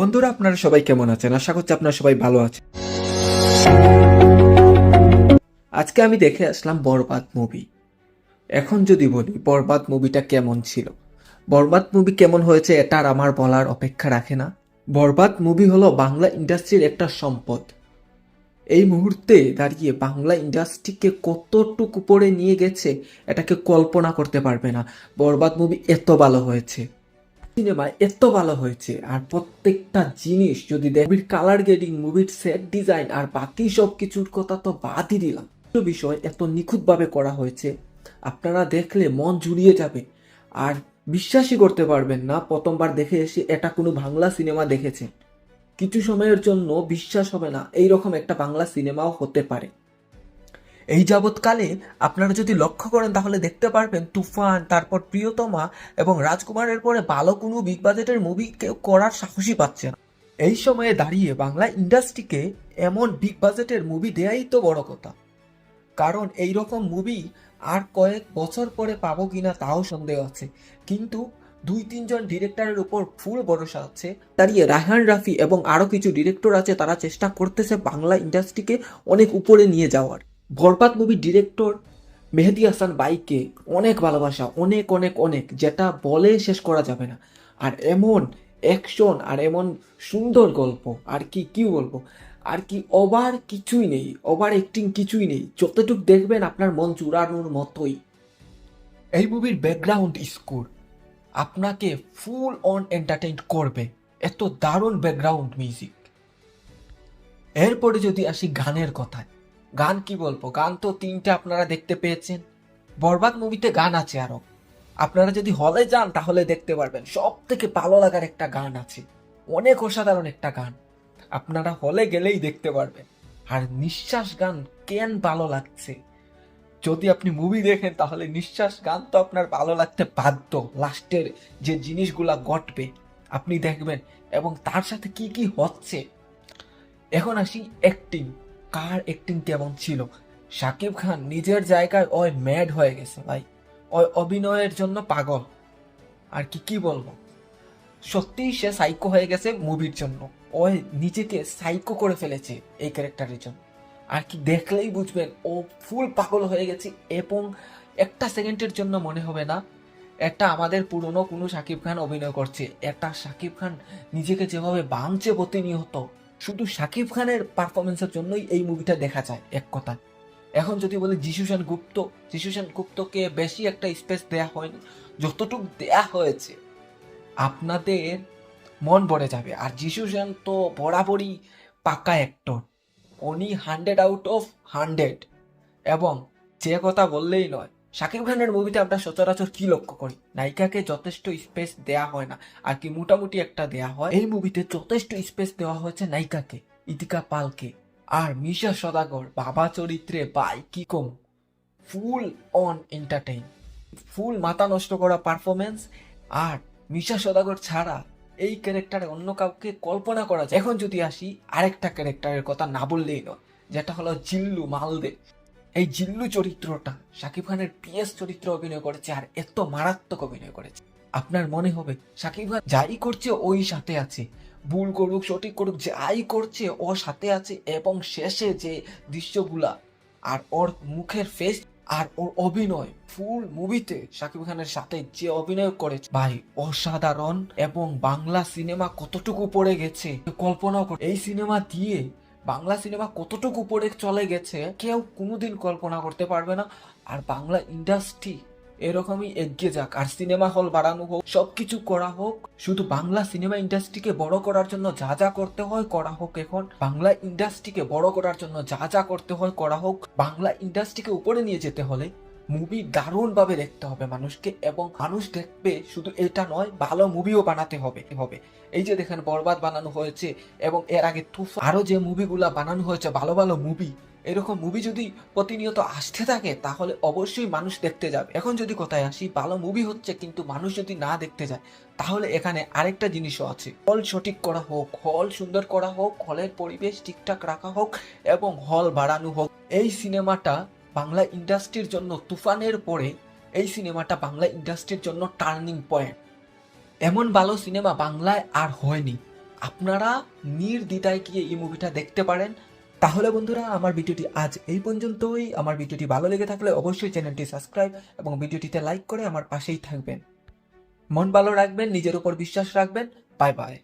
বন্ধুরা, আপনারা সবাই কেমন আছেন? আশা করছি আপনারা সবাই ভালো আছেন। আজকে আমি দেখে আসলাম বরবাদ মুভি। এখন যদি বলি, বরবাদ মুভিটা কেমন ছিল? বরবাদ মুভি কেমন হয়েছে এটা আর আমার বলার অপেক্ষা রাখে না। বরবাদ মুভি হলো বাংলা ইন্ডাস্ট্রির একটা সম্পদ। এই মুহূর্তে দাঁড়িয়ে বাংলা ইন্ডাস্ট্রিকে কতটুকু উপরে নিয়ে গেছে, এটাকে কল্পনা করতে পারবে না। বরবাদ মুভি এত ভালো হয়েছে। সিনেমা এত ভালো হয়েছে, আর প্রত্যেকটা জিনিস যদি মুভির কালার গ্রেডিং মুভির সেট ডিজাইন আর বাকি সব কিছুর কথা তো বাদই দিলাম। বিষয় এত নিখুঁতভাবে করা হয়েছে, আপনারা দেখলে মন জুড়িয়ে যাবে। আর বিশ্বাসই করতে পারবেন না, প্রথমবার দেখে এসে এটা কোনো বাংলা সিনেমা দেখেছেন। কিছু সময়ের জন্য বিশ্বাস হবে না এই রকম একটা বাংলা সিনেমাও হতে পারে। এই যাবৎকালে আপনারা যদি লক্ষ্য করেন, তাহলে দেখতে পারবেন তুফান, তারপর প্রিয়তমা এবং রাজকুমারের পরে ভালো কোনো বিগ বাজেটের মুভি কেউ করার সাহসই পাচ্ছে না। এই সময়ে দাঁড়িয়ে বাংলা ইন্ডাস্ট্রিকে এমন বিগ বাজেটের মুভি দেয়াই তো বড় কথা। কারণ এই রকম মুভি আর কয়েক বছর পরে পাবো কিনা তাও সন্দেহ আছে। কিন্তু দুই তিনজন ডিরেক্টরের উপর ফুল ভরসা আছে। দাঁড়িয়ে রায়হান রাফি এবং আরও কিছু ডিরেক্টর আছে, তারা চেষ্টা করতেছে বাংলা ইন্ডাস্ট্রিকে অনেক উপরে নিয়ে যাওয়ার। বরবাদ মুভির ডিরেক্টর মেহেদি হাসান বাইকে অনেক ভালোবাসা, অনেক অনেক অনেক, যেটা বলে শেষ করা যাবে না। আর এমন অ্যাকশন আর এমন সুন্দর গল্প, আর কি কি বলব? আর কি, ওভার কিছুই নেই, ওভার অ্যাক্টিং কিছুই নেই। যতটুক দেখবেন আপনার মন চুরানোর মতোই। এই মুভির ব্যাকগ্রাউন্ড স্কোর আপনাকে ফুল অন এন্টারটেইন করবে। এত দারুণ ব্যাকগ্রাউন্ড মিউজিক এরপরে যদি আসি গানের কথায় গান কি বলব? গান তো তিনটে আপনারা দেখতে পেয়েছেন। বরবাদ মুভিতে গান আছে আরও। আপনারা যদি হলে যান, তাহলে দেখতে পারবেন। সব থেকে ভালো লাগার একটা গান আছে। অনেক অসাধারণ একটা গান। আপনারা হলে গেলেই দেখতে পারবেন। আর নিঃশ্বাস গান কেন ভালো লাগছে? যদি আপনি মুভি দেখেন, তাহলে নিঃশ্বাস গান তো আপনার ভালো লাগতে বাধ্য। লাস্টের যে জিনিসগুলা ঘটবে, আপনি দেখবেন। এবং তার সাথে কি কি হচ্ছে? এখন আসি অ্যাক্টিং কার অ্যাক্টিং কেমন ছিল? শাকিব খান নিজের জায়গায় ওই ম্যাড হয়ে গেছে, ভাই। ওই অভিনয়ের জন্য পাগল। আর কি কি বলব? সত্যিই সে সাইকো হয়ে গেছে মুভির জন্য। ওই নিজেকে সাইকো করে ফেলেছে এই ক্যারেক্টারের জন্য। আর কি দেখলেই বুঝবেন, ও ফুল পাগল হয়ে গেছে এবং একটা সেকেন্ডের জন্য মনে হবে না, এটা আমাদের পুরনো কোনো শাকিব খান অভিনয় করছে। এটা শাকিব খান নিজেকে যেভাবে বাংছে প্রতিনিয়ত শুধু শাকিব খানের পারফরমেন্সের জন্যই এই মুভিটা দেখা যায়, এক কথা এখন যদি বলি যিশু সেন গুপ্ত, যিশু সেন গুপ্তকে বেশি একটা স্পেস দেয়া হয়নি, যতটুকু দেয়া হয়েছে, আপনাদের মন ভরে যাবে। আর যিশু সেন তো বরাবরই পাকা অ্যাক্টর উনি হান্ড্রেড আউট অফ হান্ড্রেড এবং যে কথা বললেই নয় শাকিব খানের মুভিতে আমরা সচরাচর কি লক্ষ্য করি? নায়িকাকে যথেষ্ট স্পেস দেয়া হয় না। আর কি মোটামুটি একটা দেয়া হয়, এই মুভিতে যথেষ্ট স্পেস দেওয়া হয়েছে নায়িকাকে, ইতিকা পালকে। আর মিশা সদাগর, বাবা চরিত্রে বাই কি কম? ফুল অন এন্টারটেইন ফুল মাথা নষ্ট করা পারফরমেন্স আর মিশা সদাগর ছাড়া এই ক্যারেক্টারে অন্য কাউকে কল্পনা করা যায়। এখন যদি আসি, আরেকটা ক্যারেক্টারের কথা না বললেই নয়, যেটা হলো জিল্লু মালদে। এই জিল্লু চরিত্রটা শাকিব খানের পিএস চরিত্র অভিনয় করেছে আর এত মারাত্মক অভিনয় করেছে। আপনার মনে হবে, শাকিব খান যাই করছে, ওই সাথে আছে। ভুল করুক, সঠিক করুক, যাই করছে, ও সাথে আছে এবং শেষে যে দৃশ্যগুলা আর ওর মুখের ফেস আর ওর অভিনয় ফুল মুভিতে শাকিব খানের সাথে যে অভিনয় করেছে। ভাই, অসাধারণ এবং বাংলা সিনেমা কতটুকু পড়ে গেছে কল্পনা কর এই সিনেমা দিয়ে বাংলা সিনেমা কতটুকু উপরে চলে গেছে, কেউ কোনোদিন কল্পনা করতে পারবে না। আর বাংলা ইন্ডাস্ট্রি এরকমই এগিয়ে যাক। আর সিনেমা হল বাড়ানো হোক, সবকিছু করা হোক, শুধু বাংলা সিনেমা ইন্ডাস্ট্রিকে বড় করার জন্য যা যা করতে হয় করা হোক এখন। বাংলা ইন্ডাস্ট্রিকে বড় করার জন্য যা যা করতে হয় করা হোক। বাংলা ইন্ডাস্ট্রিকে উপরে নিয়ে যেতে হলে মুভি দারুণ ভাবে দেখতে হবে মানুষকে এবং মানুষ দেখবে শুধু এটা নয়, ভালো মুভিও বানাতে হবে হবে? এই যে দেখেন বরবাদ বানানো হয়েছে এবং এর আগে তুফান, আরও যে মুভিগুলা বানানো হয়েছে, ভালো ভালো মুভি এরকম মুভি যদি প্রতিনিয়ত আসতে থাকে, তাহলে অবশ্যই মানুষ দেখতে যাবে। এখন যদি কোথায় আসি, ভালো মুভি হচ্ছে কিন্তু মানুষ যদি না দেখতে যায়, তাহলে এখানে আরেকটা জিনিসও আছে। হল সঠিক করা হোক হল সুন্দর করা হোক হলের পরিবেশ ঠিকঠাক রাখা হোক এবং হল বাড়ানো হোক। এই সিনেমাটা বাংলা ইন্ডাস্ট্রির জন্য তুফানের পরে এই সিনেমাটা বাংলা ইন্ডাস্ট্রির জন্য টার্নিং পয়েন্ট। এমন ভালো সিনেমা বাংলায় আর হয়নি। আপনারা নির্দ্বিধায় গিয়ে এই মুভিটা দেখতে পারেন। তাহলে বন্ধুরা, আমার ভিডিওটি আজ এই পর্যন্তই। আমার ভিডিওটি ভালো লেগে থাকলে অবশ্যই চ্যানেলটি সাবস্ক্রাইব এবং ভিডিওটিতে লাইক করে আমার পাশেই থাকবেন। মন ভালো রাখবেন, নিজের উপর বিশ্বাস রাখবেন। Bye bye.